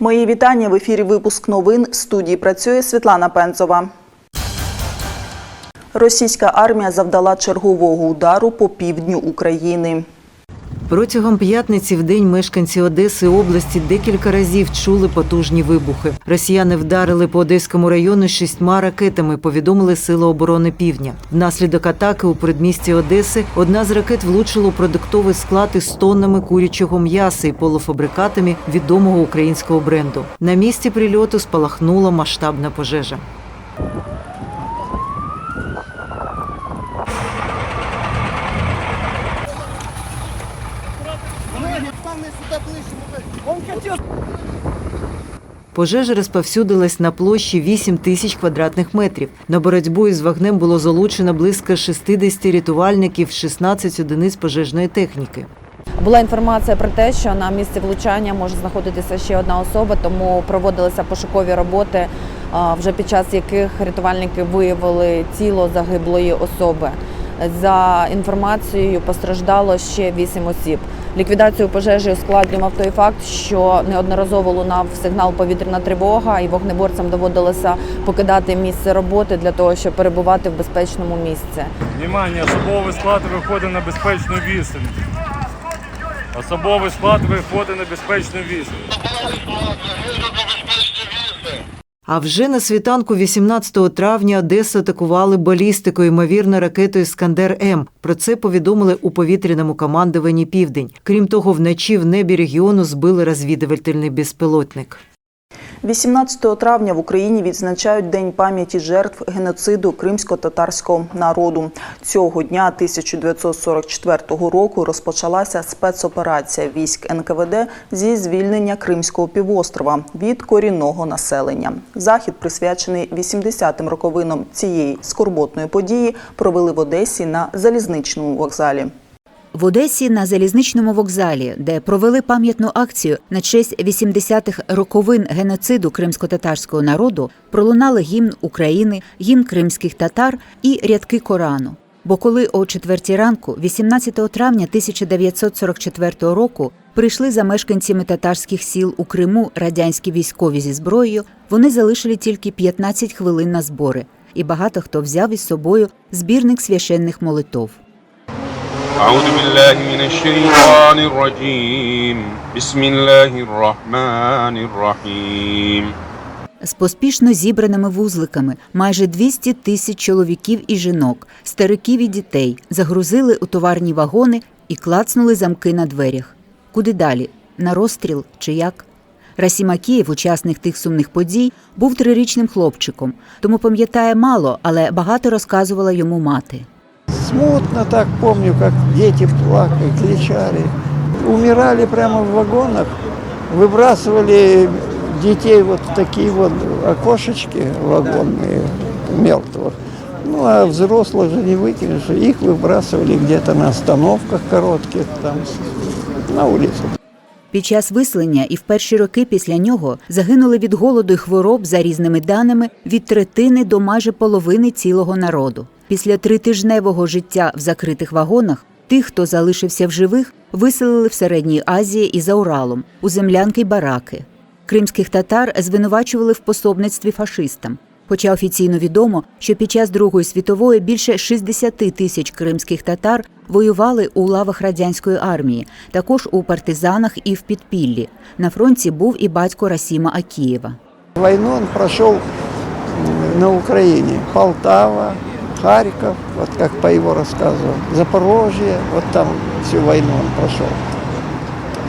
Мої вітання в ефірі. Випуск новин в студії працює Світлана Пенцова. Російська армія завдала чергового удару по півдню України. Протягом п'ятниці в день мешканці Одеси області декілька разів чули потужні вибухи. Росіяни вдарили по Одеському району шістьма ракетами. Повідомили Сили оборони Півдня. Внаслідок атаки у передмісті Одеси одна з ракет влучила у продуктовий склад із тоннами курячого м'яса і полуфабрикатами відомого українського бренду. На місці прильоту спалахнула масштабна пожежа. Пожежа розповсюдилась на площі 8 тисяч квадратних метрів. На боротьбу із вогнем було залучено близько 60 рятувальників, 16 одиниць пожежної техніки. Була інформація про те, що на місці влучання може знаходитися ще одна особа, тому проводилися пошукові роботи, вже під час яких рятувальники виявили тіло загиблої особи. За інформацією, постраждало ще вісім осіб. Ліквідацію пожежі ускладнював той факт, що неодноразово лунав сигнал повітряна тривога, і вогнеборцям доводилося покидати місце роботи для того, щоб перебувати в безпечному місці. Внимание, особовий склад виходить на безпечну вісень. Особовий склад виходить на безпечну відстань. А вже на світанку 18 травня Одесу атакували балістикою, ймовірно, ракетою Скандер М. Про це повідомили у повітряному командуванні Південь. Крім того, вночі в небі регіону збили розвідувальний безпілотник. 18 травня в Україні відзначають День пам'яті жертв геноциду кримсько-татарського народу. Цього дня 1944 року розпочалася спецоперація військ НКВД зі звільнення Кримського півострова від корінного населення. Захід, присвячений 80-м роковинам цієї скорботної події, провели в Одесі на залізничному вокзалі. В Одесі на залізничному вокзалі, де провели пам'ятну акцію на честь 80-х роковин геноциду кримсько-татарського народу, пролунали гімн України, гімн кримських татар і рядки Корану. Бо коли о четвертій ранку, 18 травня 1944 року, прийшли за мешканцями татарських сіл у Криму радянські військові зі зброєю, вони залишили тільки 15 хвилин на збори, і багато хто взяв із собою збірник священних молитов. أعوذ بالله من الشيطان الرجيم بسم الله الرحمن الرحيم З поспішно зібраними вузликами майже 200 тисяч чоловіків і жінок, стариків і дітей загрузили у товарні вагони і клацнули замки на дверях. Куди далі? На розстріл чи як? Расім Акієв, учасник тих сумних подій, був трирічним хлопчиком, тому пам'ятає мало, але багато розказувала йому мати. Смутно так помню, как дети плакали, кричали. Умирали прямо в вагонах, выбрасывали детей вот в такие вот окошечки вагонные, мертвых. Ну, а взрослых же не выкинешь, их выбрасывали где-то на остановках коротких, там, на улицу. Під час виселення і в перші роки після нього загинули від голоду й хвороб за різними даними від третини до майже половини цілого народу. Після тритижневого життя в закритих вагонах тих, хто залишився в живих, виселили в Середній Азії і за Уралом у землянки бараки. Кримських татар звинувачували в пособництві фашистам. Хоча офіційно відомо, що під час Другої світової більше 60 тисяч кримських татар воювали у лавах радянської армії, також у партизанах і в підпіллі. На фронті був і батько Расіма Акієва. Войну он прошел м, на Украине. Полтава, Харьков, вот как по его рассказу, Запорожье, вот там всю войну он прошел.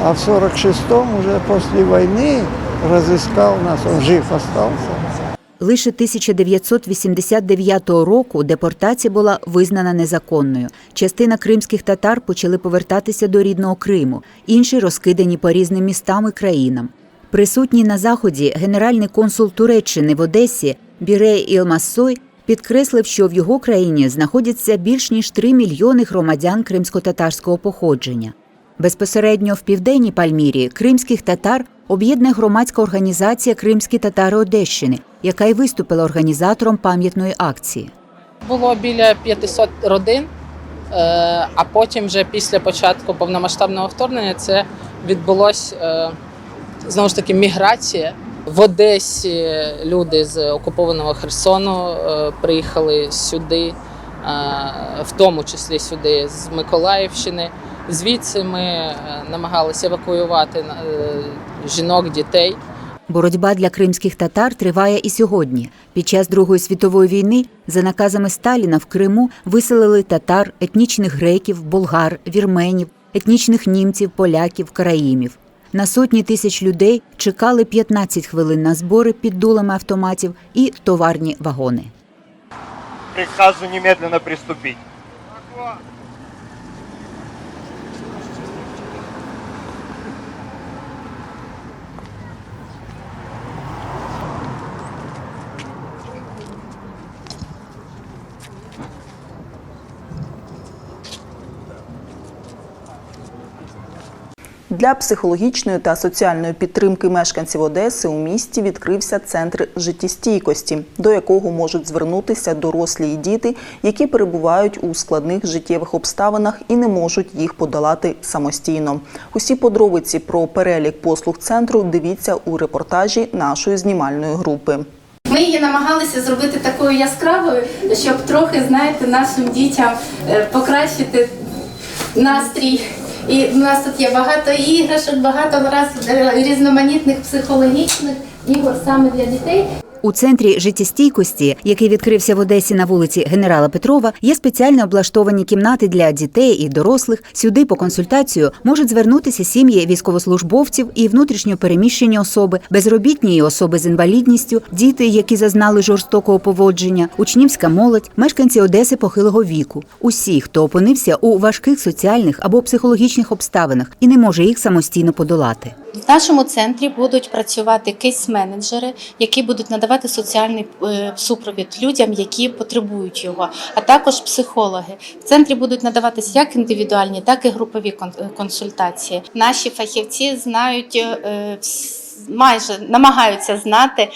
А в 46-м уже после войны разыскал нас, он жив остался. Лише 1989 року депортація була визнана незаконною. Частина кримських татар почали повертатися до рідного Криму, інші розкидані по різним містам і країнам. Присутній на заході генеральний консул Туреччини в Одесі Бірей Ілмассой підкреслив, що в його країні знаходяться більш ніж 3 мільйони громадян кримсько-татарського походження. Безпосередньо в південній Пальмірі кримських татар об'єднує громадська організація Кримські татари Одещини, яка й виступила організатором пам'ятної акції. Було біля 500 родин, е, а потім, вже після початку повномасштабного вторгнення, це відбулось е, знову ж таки міграція. В Одесі люди з окупованого Херсону е, приїхали сюди, е, в тому числі сюди з Миколаївщини. Звідси ми е, намагалися евакуювати жінок, дітей. Боротьба для кримських татар триває і сьогодні. Під час Другої світової війни за наказами Сталіна в Криму виселили татар, етнічних греків, болгар, вірменів, етнічних німців, поляків, караїмів. На сотні тисяч людей чекали 15 хвилин на збори під дулами автоматів і товарні вагони. приказу немедленно приступить. Для психологічної та соціальної підтримки мешканців Одеси у місті відкрився центр життєстійкості, до якого можуть звернутися дорослі і діти, які перебувають у складних життєвих обставинах і не можуть їх подолати самостійно. Усі подробиці про перелік послуг центру дивіться у репортажі нашої знімальної групи. Ми її намагалися зробити такою яскравою, щоб трохи, знаєте, нашим дітям е, покращити настрій. І в нас тут є багато іграшок, багато раз е, різноманітних психологічних ігор саме для дітей. У центрі життєстійкості, який відкрився в Одесі на вулиці Генерала Петрова, є спеціально облаштовані кімнати для дітей і дорослих. Сюди по консультацію можуть звернутися сім'ї військовослужбовців і внутрішньо переміщені особи, безробітні і особи з інвалідністю, діти, які зазнали жорстокого поводження, учнівська молодь, мешканці Одеси похилого віку. Усі, хто опинився у важких соціальних або психологічних обставинах і не може їх самостійно подолати. В нашому центрі будуть працювати кейс-менеджери, які будуть надавати соціальний е, супровід людям, які потребують його, а також психологи. В центрі будуть надаватися як індивідуальні, так і групові е, консультації. Наші фахівці знають. е, Майже намагаються знати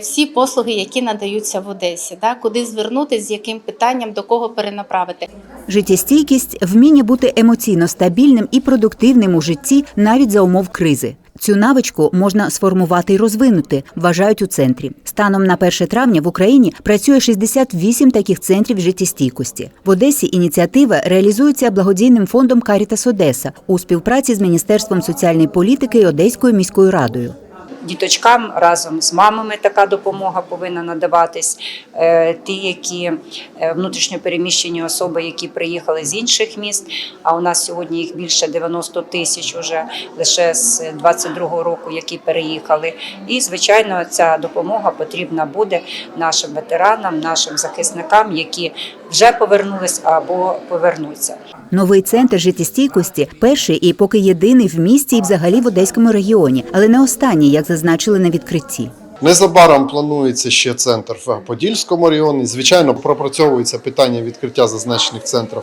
всі послуги, які надаються в Одесі, да, куди звернутися, з яким питанням, до кого перенаправити. Життєстійкість вміння бути емоційно стабільним і продуктивним у житті навіть за умов кризи. Цю навичку можна сформувати і розвинути, вважають у центрі. Станом на 1 травня в Україні працює 68 таких центрів життєстійкості. В Одесі ініціатива реалізується благодійним фондом Карітас Одеса у співпраці з Міністерством соціальної політики і Одеською міською радою. Діточкам разом з мамами така допомога повинна надаватись. Е, Ті, які е, внутрішньо переміщені особи, які приїхали з інших міст. А у нас сьогодні їх більше 90 тисяч уже лише з 22-го року, які переїхали. І звичайно, ця допомога потрібна буде нашим ветеранам, нашим захисникам, які вже повернулись або повернуться. Новий центр життєстійкості перший і поки єдиний в місті і взагалі в Одеському регіоні, але не останній, як зазначили на відкритті. Незабаром планується ще центр в Подільському районі. Звичайно, пропрацьовується питання відкриття зазначених центрів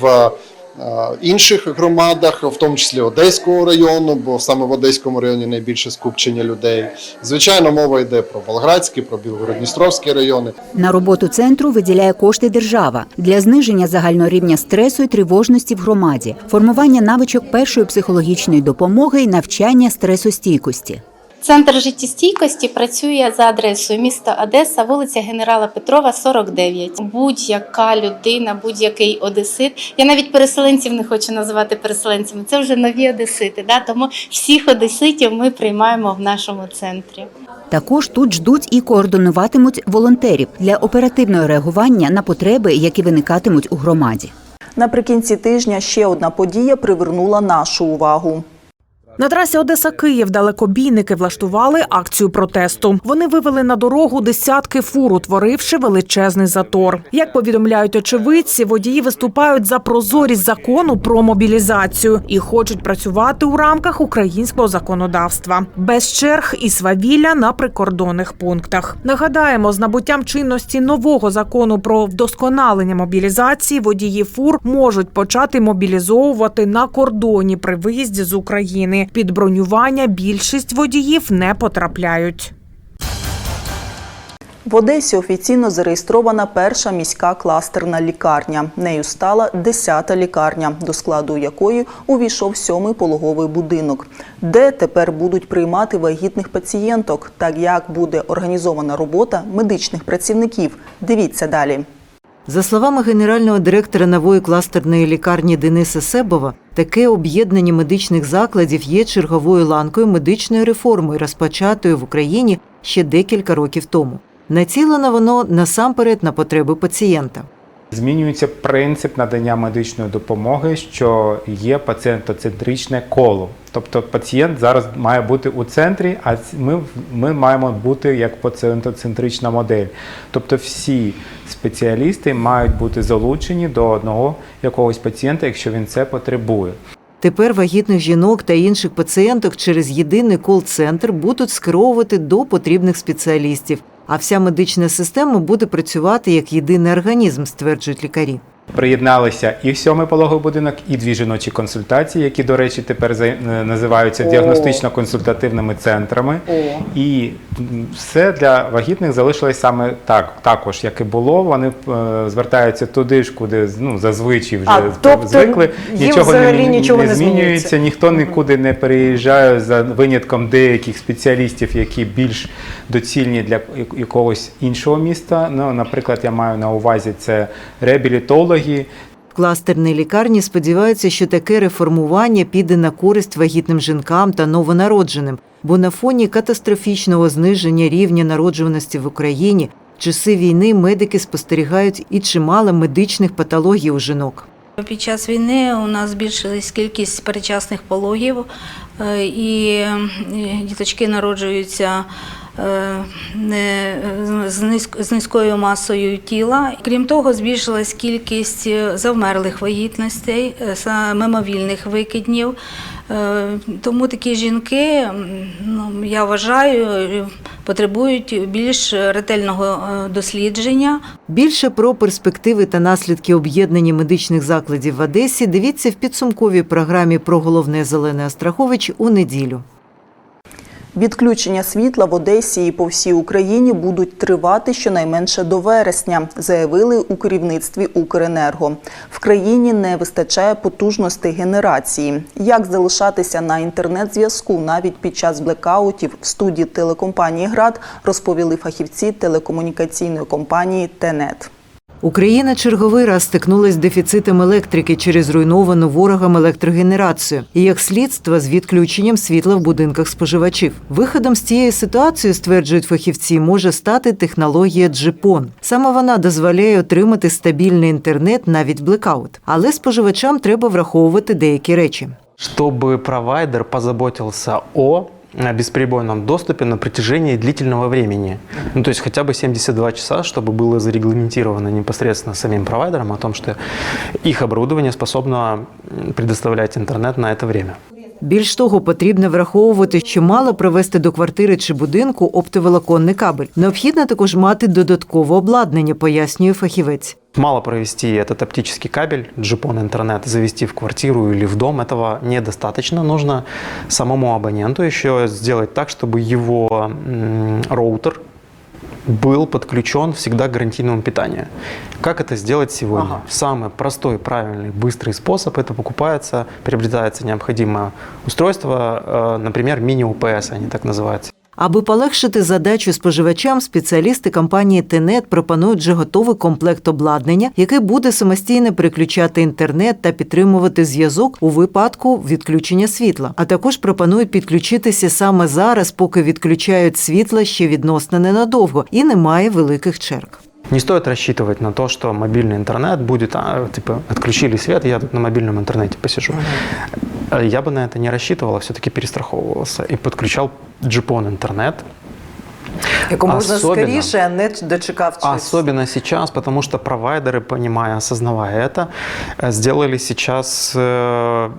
в інших громадах, в тому числі Одеського району, бо саме в Одеському районі найбільше скупчення людей. Звичайно, мова йде про Болградський, про Білгород-Дністровський райони. На роботу центру виділяє кошти держава для зниження загального рівня стресу і тривожності в громаді, формування навичок першої психологічної допомоги і навчання стресостійкості. Центр життєстійкості працює за адресою міста Одеса, вулиця Генерала Петрова, 49. Будь-яка людина, будь-який одесит. Я навіть переселенців не хочу називати переселенцями. Це вже нові одесити. Да? Тому всіх одеситів ми приймаємо в нашому центрі. Також тут ждуть і координуватимуть волонтерів для оперативного реагування на потреби, які виникатимуть у громаді. Наприкінці тижня ще одна подія привернула нашу увагу. На трасі Одеса Київ далекобійники влаштували акцію протесту. Вони вивели на дорогу десятки фур, утворивши величезний затор. Як повідомляють очевидці, водії виступають за прозорість закону про мобілізацію і хочуть працювати у рамках українського законодавства без черг і свавілля на прикордонних пунктах. Нагадаємо, з набуттям чинності нового закону про вдосконалення мобілізації водії фур можуть почати мобілізовувати на кордоні при виїзді з України. Під бронювання більшість водіїв не потрапляють. В Одесі офіційно зареєстрована перша міська кластерна лікарня. Нею стала 10-та лікарня, до складу якої увійшов сьомий пологовий будинок, де тепер будуть приймати вагітних пацієнток. Так як буде організована робота медичних працівників. Дивіться далі. За словами генерального директора нової кластерної лікарні Дениса Себова, таке об'єднання медичних закладів є черговою ланкою медичної реформи, розпочатої в Україні ще декілька років тому. Націлено воно насамперед на потреби пацієнта. Змінюється принцип надання медичної допомоги, що є пацієнтоцентричне коло. Тобто пацієнт зараз має бути у центрі, а ми, ми маємо бути як пацієнтоцентрична модель. Тобто всі спеціалісти мають бути залучені до одного якогось пацієнта, якщо він це потребує. Тепер вагітних жінок та інших пацієнток через єдиний кол-центр будуть скеровувати до потрібних спеціалістів, а вся медична система буде працювати як єдиний організм, стверджують лікарі. Приєдналися і сьомий пологовий будинок, і дві жіночі консультації, які, до речі, тепер е, називаються діагностично-консультативними центрами. І все для вагітних залишилось саме так, також, як і було. Вони е, звертаються туди ж, куди ну, зазвичай вже А, тобто звикли. Нічого не, взагалі нічого не змінюється, змінюється. ніхто нікуди не переїжджає за винятком деяких спеціалістів, які більш доцільні для якогось іншого міста. Ну, наприклад, я маю на увазі це реабілітологи, В кластерній лікарні сподіваються, що таке реформування піде на користь вагітним жінкам та новонародженим, бо на фоні катастрофічного зниження рівня народжуваності в Україні в часи війни медики спостерігають і чимало медичних патологій у жінок. Під час війни у нас збільшилась кількість передчасних пологів, е, і е, діточки народжуються з низькою масою тіла. Крім того, збільшилась кількість е, завмерлих вагітностей, е, мимовільних викиднів. Е, Тому такі жінки, ну, я вважаю, е, потребують більш ретельного е, дослідження, Більше про перспективи та наслідки об'єднання медичних закладів в Одесі дивіться в підсумковій програмі про головне Зелене Острахович у неділю. Відключення світла в Одесі і по всій Україні будуть тривати щонайменше до вересня, заявили у керівництві Укренерго. В країні не вистачає потужностей генерації. Як залишатися на інтернет-зв'язку навіть під час блекаутів в студії телекомпанії ГРАД розповіли фахівці телекомунікаційної компанії ТЕНЕТ. Україна черговий раз стикнулась з дефіцитом електрики через зруйновану ворогам електрогенерацію і як слідство з відключенням світла в будинках споживачів. Виходом з цієї ситуації, стверджують фахівці, може стати технологія Джипон. Саме вона дозволяє отримати стабільний інтернет навіть блекаут. Але споживачам треба враховувати деякі речі. чтобы провайдер позаботился о бесперебойном доступе на протяжении длительного времени. Ну, то есть хотя бы 72 часа, чтобы было зарегламентировано непосредственно самим провайдером о том, что их оборудование способно м, предоставлять интернет на это время. Більш того, потрібно враховувати, що мало привезти до квартири чи будинку оптоволоконний кабель. Необхідно також мати додаткове обладнання, пояснює фахівець. Мало провести этот оптический кабель, джипон интернет, завести в квартиру или в дом, этого недостаточно. Нужно самому абоненту еще сделать так, чтобы его роутер был подключен всегда к гарантийному питанию. Как это сделать сегодня? Самый простой, правильный, быстрый способ – это покупается, приобретается необходимое устройство, э, например, мини-УПС, они так называются. Аби полегшити задачу споживачам, спеціалісти компанії Тенет пропонують вже готовий комплект обладнання, який буде самостійно переключати інтернет та підтримувати зв'язок у випадку відключення світла. А також пропонують підключитися саме зараз, поки відключають світло ще відносно ненадовго і немає великих черг. Не стоит рассчитывать на то, что мобильный интернет будет, а, типа, отключили свет, я тут на мобильном интернете посижу. Я бы на это не рассчитывал, а все-таки перестраховывался и подключал джипон интернет. Особенно- скоріше, а не дочекавшись. Особенно сейчас, потому что провайдеры, понимая, осознавая это, э, сделали сейчас э,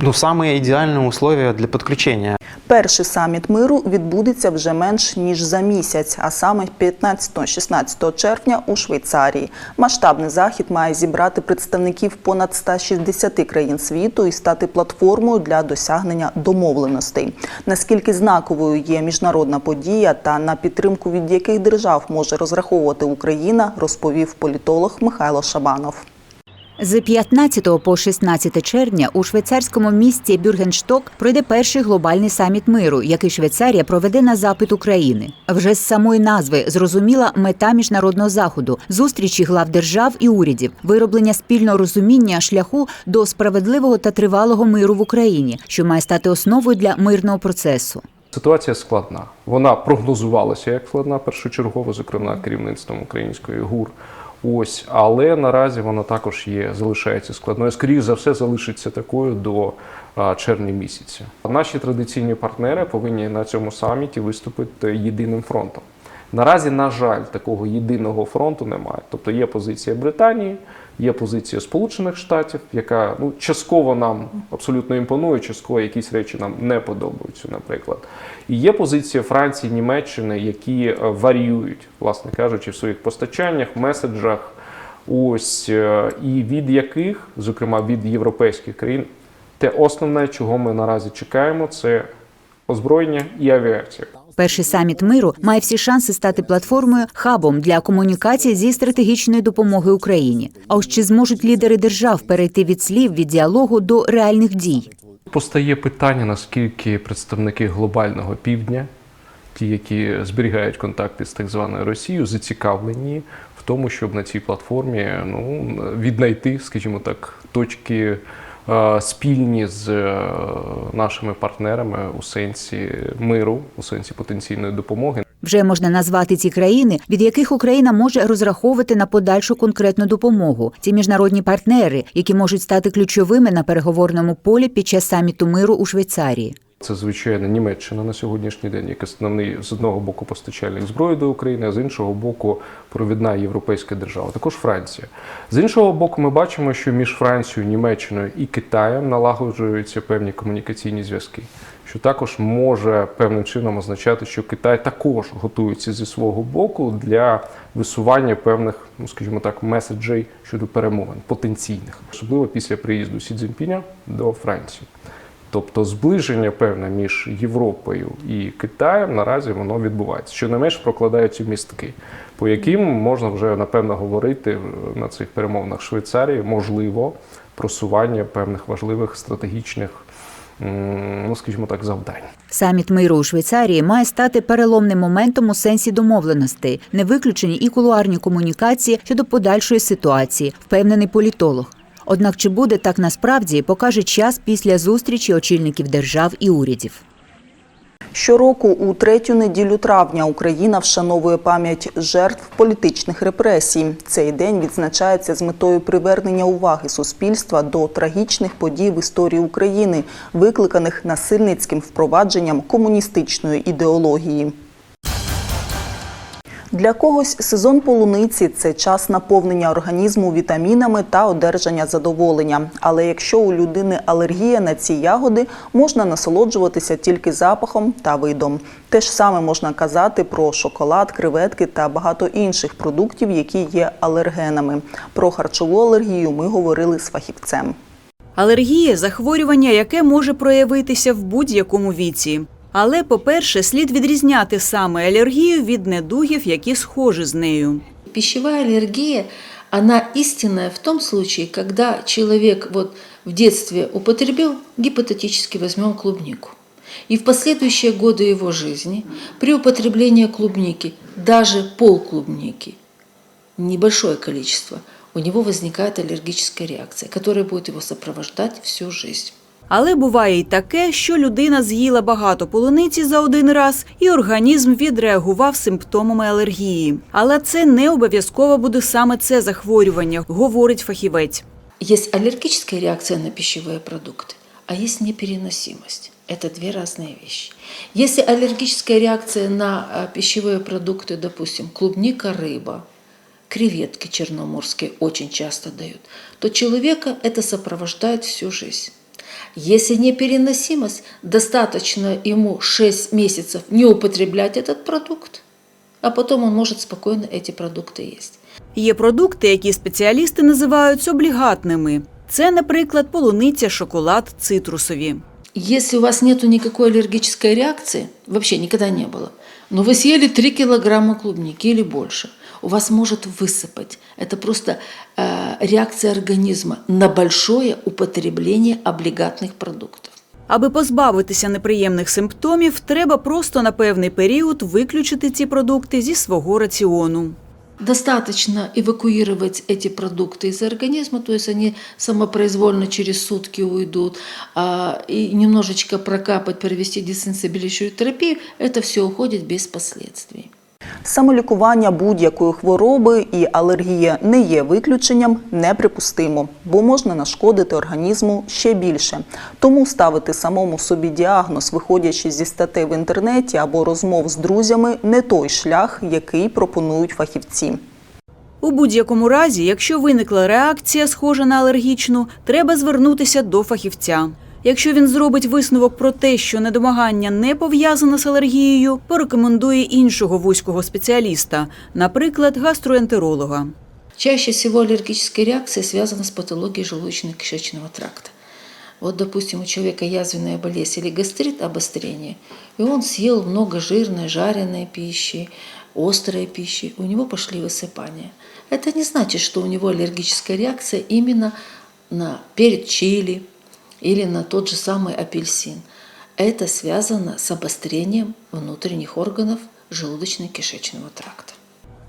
ну, самые идеальные условия для подключения. Перший саміт миру відбудеться вже менш ніж за місяць, а саме 15-16 червня у Швейцарії. Масштабний захід має зібрати представників понад 160 країн світу і стати платформою для досягнення домовленостей. Наскільки знаковою є міжнародна подія та на підтримку від яких держав може розраховувати Україна, розповів політолог Михайло Шабанов. З 15 по 16 червня у швейцарському місті Бюргеншток пройде перший глобальний саміт миру, який Швейцарія проведе на запит України. Вже з самої назви зрозуміла мета міжнародного заходу зустрічі глав держав і урядів, вироблення спільного розуміння шляху до справедливого та тривалого миру в Україні, що має стати основою для мирного процесу. Ситуація складна. Вона прогнозувалася як складна першочергово, зокрема керівництвом української ГУР. Ось, але наразі вона також є, залишається складною. Скоріше за все, залишиться такою до червня місяця. Наші традиційні партнери повинні на цьому саміті виступити єдиним фронтом. Наразі, на жаль, такого єдиного фронту немає. Тобто є позиція Британії, є позиція Сполучених Штатів, яка ну частково нам абсолютно імпонує, частково якісь речі нам не подобаються, наприклад. І є позиція Франції, Німеччини, які е, варіюють, власне кажучи, в своїх постачаннях, меседжах. Ось е, і від яких, зокрема від європейських країн, те основне, чого ми наразі чекаємо, це озброєння і авіація. Перший саміт миру має всі шанси стати платформою хабом для комунікації зі стратегічної допомоги Україні. А ось чи зможуть лідери держав перейти від слів від діалогу до реальних дій? Постає питання, наскільки представники глобального півдня, ті, які зберігають контакти з так званою Росією, зацікавлені в тому, щоб на цій платформі ну, віднайти, скажімо так, точки спільні з е, нашими партнерами у сенсі миру, у сенсі потенційної допомоги. Вже можна назвати ці країни, від яких Україна може розраховувати на подальшу конкретну допомогу. Ці міжнародні партнери, які можуть стати ключовими на переговорному полі під час саміту миру у Швейцарії. Це звичайно Німеччина на сьогоднішній день, як основний з одного боку постачальник зброї до України, а з іншого боку, провідна європейська держава. Також Франція. З іншого боку, ми бачимо, що між Францією, Німеччиною і Китаєм налагоджуються певні комунікаційні зв'язки, що також може певним чином означати, що Китай також готується зі свого боку для висування певних, ну скажімо так, меседжей щодо перемовин потенційних, особливо після приїзду Сі Цзіньпіня до Франції. Тобто зближення певне між Європою і Китаєм наразі воно відбувається. Що не менш прокладаються містки, по яким можна вже напевно говорити на цих перемовинах Швейцарії, можливо, просування певних важливих стратегічних, ну скажімо так, завдань. Саміт миру у Швейцарії має стати переломним моментом у сенсі домовленостей, не виключені і кулуарні комунікації щодо подальшої ситуації, впевнений політолог. Однак чи буде так насправді, покаже час після зустрічі очільників держав і урядів. Щороку у третю неділю травня Україна вшановує пам'ять жертв політичних репресій. Цей день відзначається з метою привернення уваги суспільства до трагічних подій в історії України, викликаних насильницьким впровадженням комуністичної ідеології. Для когось сезон полуниці це час наповнення організму вітамінами та одержання задоволення. Але якщо у людини алергія на ці ягоди, можна насолоджуватися тільки запахом та видом. Те ж саме можна казати про шоколад, креветки та багато інших продуктів, які є алергенами. Про харчову алергію ми говорили з фахівцем. Алергія захворювання, яке може проявитися в будь-якому віці. Але, по-перше, слід відрізняти саме алергію від недугів, які схожі з нею. Пищевая аллергия, она истинная в том случае, когда человек вот в детстве употребил, гипотетически возьмем клубнику. И в последующие годы его жизни при употреблении клубники, даже пол клубники, небольшое количество, у него возникает аллергическая реакция, которая будет его сопровождать всю жизнь. Але буває й таке, що людина з'їла багато полуниці за один раз, і організм відреагував симптомами алергії. Але це не обов'язково буде саме це захворювання, говорить фахівець. Есть аллергическая реакция на пищевые продукты, а есть непереносимость. Это две разные вещи. Если аллергическая реакция на а, пищевые продукты, допустим, клубника, рыба, креветки черноморские очень часто дают, то человека это сопровождает всю жизнь. Если непереносимость, достаточно ему 6 месяцев не употреблять этот продукт, а потом он может спокойно эти продукты есть. Є продукти, які спеціалісти називають облігатними. Це, наприклад, полуниця, шоколад, цитрусові. Если у вас нет никакой аллергической реакции, вообще никогда не было, но вы съели 3 килограмма клубники или больше, у вас может высыпать. Это просто э, реакция организма на большое употребление облигатных продуктов. Аби позбавитися неприємних симптомів, треба просто на певний період виключити ці продукти зі свого раціону. Достаточно эвакуировать эти продукты из организма, то есть они самопроизвольно через сутки уйдут, а, и немножечко прокапать, провести десенсибилирующую терапию, это все уходит без последствий. Самолікування будь-якої хвороби і алергія не є виключенням неприпустимо, бо можна нашкодити організму ще більше. Тому ставити самому собі діагноз, виходячи зі статей в інтернеті або розмов з друзями, не той шлях, який пропонують фахівці. У будь-якому разі, якщо виникла реакція, схожа на алергічну, треба звернутися до фахівця. Якщо він зробить висновок про те, що недомагання не пов'язане з алергією, порекомендує іншого вузького спеціаліста, наприклад, гастроентеролога. Чаще всего аллергическая реакция связана с патологией желудочно-кишечного тракта. Вот, допустим, у человека язвенная болезнь или гастрит, обострение, и он съел много жирной, жареной пищи, острой пищи, у него пошли высыпания. Это не значит, что у него аллергическая реакция именно на перед чили или на тот же самый апельсин. Это связано с обострением внутренних органов желудочно-кишечного тракта.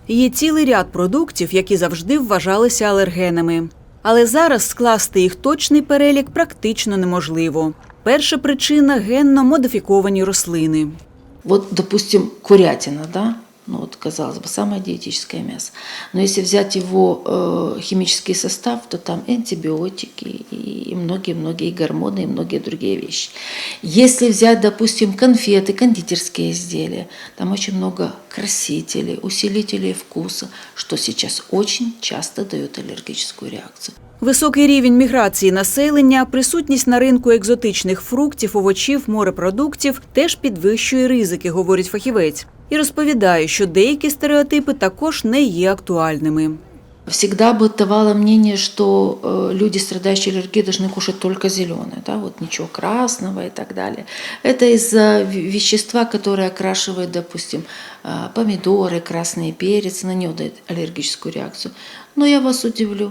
Є цілий ряд продуктів, які завжди вважалися алергенами. Але зараз скласти їх точний перелік практично неможливо. Перша причина генно модифіковані рослини. Вот, допустим, курятина, да, ну вот, казалось бы, самое диетическое мясо. Но если взять его э, химический состав, то там и антибиотики, и многие-многие гормоны, и многие другие вещи. Если взять, допустим, конфеты, кондитерские изделия, там очень много красителей, усилителей вкуса, что сейчас очень часто дает аллергическую реакцію. Високий рівень міграції населення, присутність на ринку екзотичних фруктів, овочів, морепродуктів теж підвищує ризики, говорить фахівець. І розповідає, що деякі стереотипи також не є актуальними. Всегда бытовало мнение, что э, люди, страдающие аллергией, должны кушать только зеленое, да, вот ничего красного и так далее. Это из-за ве- вещества, которое окрашивает, допустим, э, помидоры, красный перец, на него дает аллергическую реакцию. Но я вас удивлю,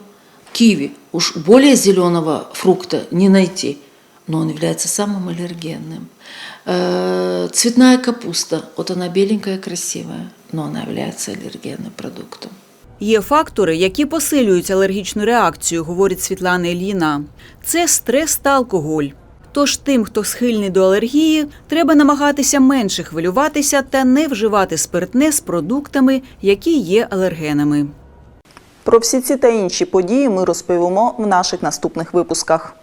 киви, уж более зеленого фрукта не найти, но он является самым аллергенным. Э, Цветная капуста, вот она беленькая, красивая, но она является аллергенным продуктом. Є фактори, які посилюють алергічну реакцію, говорить Світлана Іліна. Це стрес та алкоголь. Тож тим, хто схильний до алергії, треба намагатися менше хвилюватися та не вживати спиртне з продуктами, які є алергенами. Про всі ці та інші події ми розповімо в наших наступних випусках.